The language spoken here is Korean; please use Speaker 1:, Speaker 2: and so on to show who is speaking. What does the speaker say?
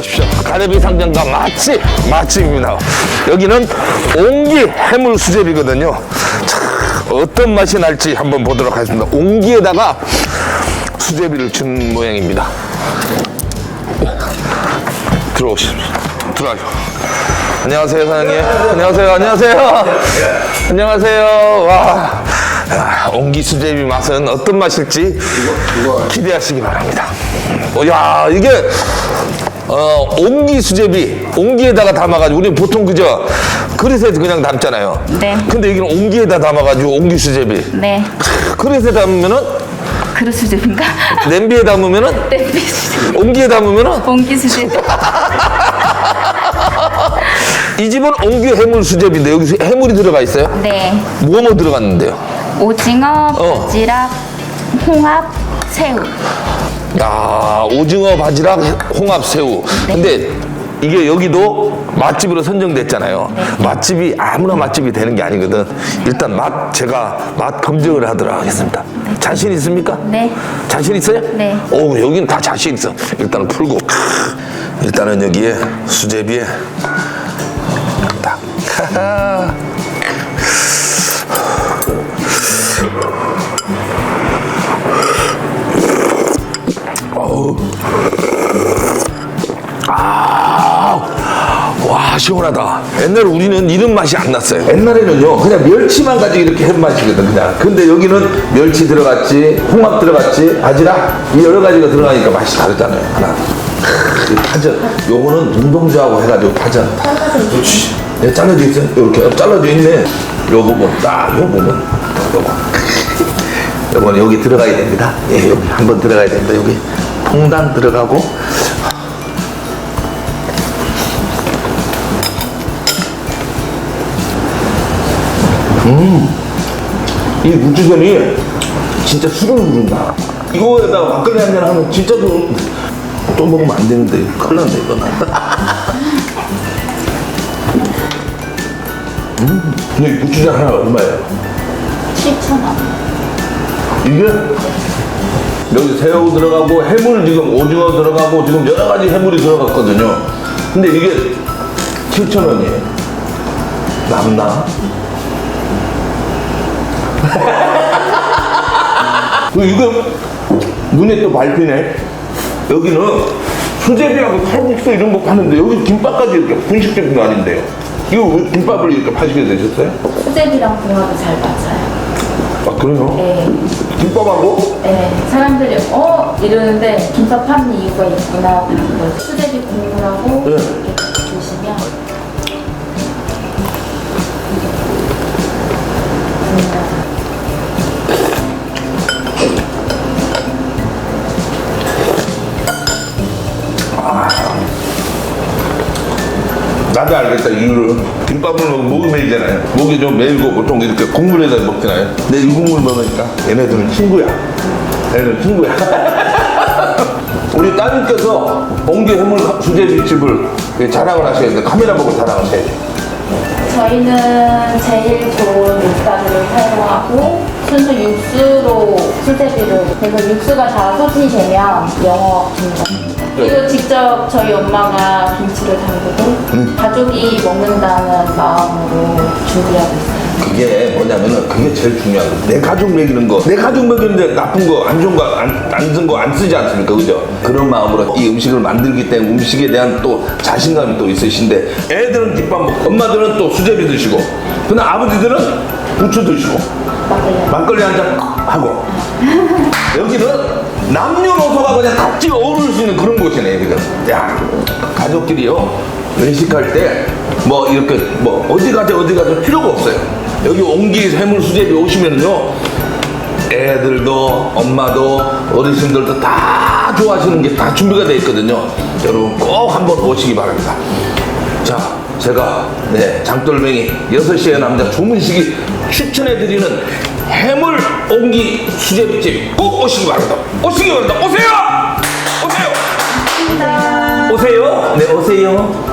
Speaker 1: 오십시오. 가래비 상점과 맛집, 맛집입니다. 여기는 옹기 해물 수제비거든요. 자, 어떤 맛이 날지 한번 보도록 하겠습니다. 옹기에다가 수제비를 준 모양입니다. 들어오십시오. 들어가죠. 안녕하세요, 사장님. 안녕하세요, 안녕하세요. 안녕하세요. 와. 야, 옹기 수제비 맛은 어떤 맛일지 기대하시기 바랍니다. 어, 야, 이게, 어, 옹기 수제비, 옹기에다가 담아가지고, 우리 보통 그저 그릇에 그냥 담잖아요.
Speaker 2: 네.
Speaker 1: 근데 여기는 옹기에다 담아가지고, 옹기 수제비.
Speaker 2: 네.
Speaker 1: 그릇에 담으면은,
Speaker 2: 그릇 수제비인가?
Speaker 1: 냄비에 담으면은,
Speaker 2: 냄비 수제비.
Speaker 1: 옹기에 담으면은,
Speaker 2: 공기 수제비.
Speaker 1: 이 집은 옹기 해물 수제비인데, 여기 해물이 들어가 있어요?
Speaker 2: 네.
Speaker 1: 뭐뭐 들어갔는데요?
Speaker 2: 오징어,
Speaker 1: 어.
Speaker 2: 바지락, 홍합, 새우.
Speaker 1: 야 오징어 바지락 홍합 새우. 근데 이게 여기도 맛집으로 선정됐잖아요. 맛집이 아무나 맛집이 되는 게 아니거든. 일단 맛 제가 맛 검증을 하도록 하겠습니다. 자신 있습니까?
Speaker 2: 네.
Speaker 1: 자신 있어요?
Speaker 2: 네.
Speaker 1: 오 여기는 다 자신 있어. 일단은 풀고. 크, 일단은 여기에 수제비에 딱 시원하다. 옛날에 우리는 이런 맛이 안 났어요. 옛날에는요 그냥 멸치만 가지고 이렇게 한 맛이거든 그냥. 근데 여기는 멸치 들어갔지, 홍합 들어갔지, 바지락 이 여러 가지가 들어가니까 맛이 다르잖아요. 하나. 파전. 요거는 눈동자하고 해가지고 파전. 그렇지. 네, 잘라져 있어요. 이렇게 잘라져 있네. 요 부분 딱요 부분. 요거. 요건 여기 들어가야 됩니다. 예, 여기 한번 들어가야 됩니다. 여기 통당 들어가고 이 무주전이 진짜 술을 부른다. 이거에다가 막걸리 한잔 하면 진짜 좀, 또 먹으면 안 되는데, 큰일 났네, 이거는. 음, 근데 이 무주전 하나 얼마예요?
Speaker 2: 7,000원.
Speaker 1: 이게 여기 새우 들어가고 해물 지금 오징어 들어가고 지금 여러 가지 해물이 들어갔거든요. 근데 이게 7,000원이에요. 남나? 그 이거 눈에 또 밟히네. 여기는 수제비하고 칼국수 이런 거 파는데 여기 김밥까지 이렇게 분식적인 거 아닌데요. 이거 왜 김밥을 이렇게 파시게 되셨어요?
Speaker 2: 수제비랑 궁합이 잘 맞아요.
Speaker 1: 아 그래요?
Speaker 2: 네.
Speaker 1: 김밥하고
Speaker 2: 네. 사람들이 어? 이러는데 김밥 파는 이유가 있구나. 하는. 수제비 국물하고
Speaker 1: 네.
Speaker 2: 이렇게 드시면
Speaker 1: 나도 알겠다 이유를. 김밥을 먹으면 목이 메이잖아요. 목이 좀 메이고 보통 이렇게 국물에다 먹잖아요. 근데 이 국물 먹으니까 얘네들은 친구야. 얘네들은 친구야. 우리 따님께서 옹기 해물 수제비집을 자랑을 하셔야 돼 카메라 보고 자랑하셔야죠
Speaker 2: 저희는 제일 좋은 밀가루를 사용하고 순수 육수로 수제비를 그래서 육수가 다 소진이 되면 영어입니다. 그리고 직접 저희 엄마가 김치를 담그고 가족이 먹는다는 마음으로 준비하고 있어요.
Speaker 1: 그게 뭐냐면은 그게 제일 중요한 거. 내 가족 먹이는 거. 내 가족 먹이는데 나쁜 거, 안 좋은 거, 안쓴 거 안 쓰지 않습니까? 그죠? 그런 마음으로 이 음식을 만들기 때문에 음식에 대한 또 자신감이 또 있으신데 애들은 김밥 먹고 엄마들은 또 수제비 드시고 근데 아버지들은 부추 드시고
Speaker 2: 막걸리
Speaker 1: 막걸리 한잔 하고 여기는 남녀노소가 그냥 같이 어울릴 수 있는 그런 곳이네 여기는 야 가족끼리요. 외식할 때 뭐 이렇게 뭐 어디 가자 어디 가자 필요가 없어요. 여기 옹기 해물 수제비 오시면은요 애들도 엄마도 어르신들도 다 좋아하시는 게 다 준비가 돼 있거든요. 여러분 꼭 한번 오시기 바랍니다. 자, 제가 네, 장돌뱅이 6시의 남자 조문식이 추천해드리는 해물 옹기 수제비집 꼭 오시기 바랍니다. 오시기 바랍니다. 오세요! 오세요! 오세요! 네, 오세요.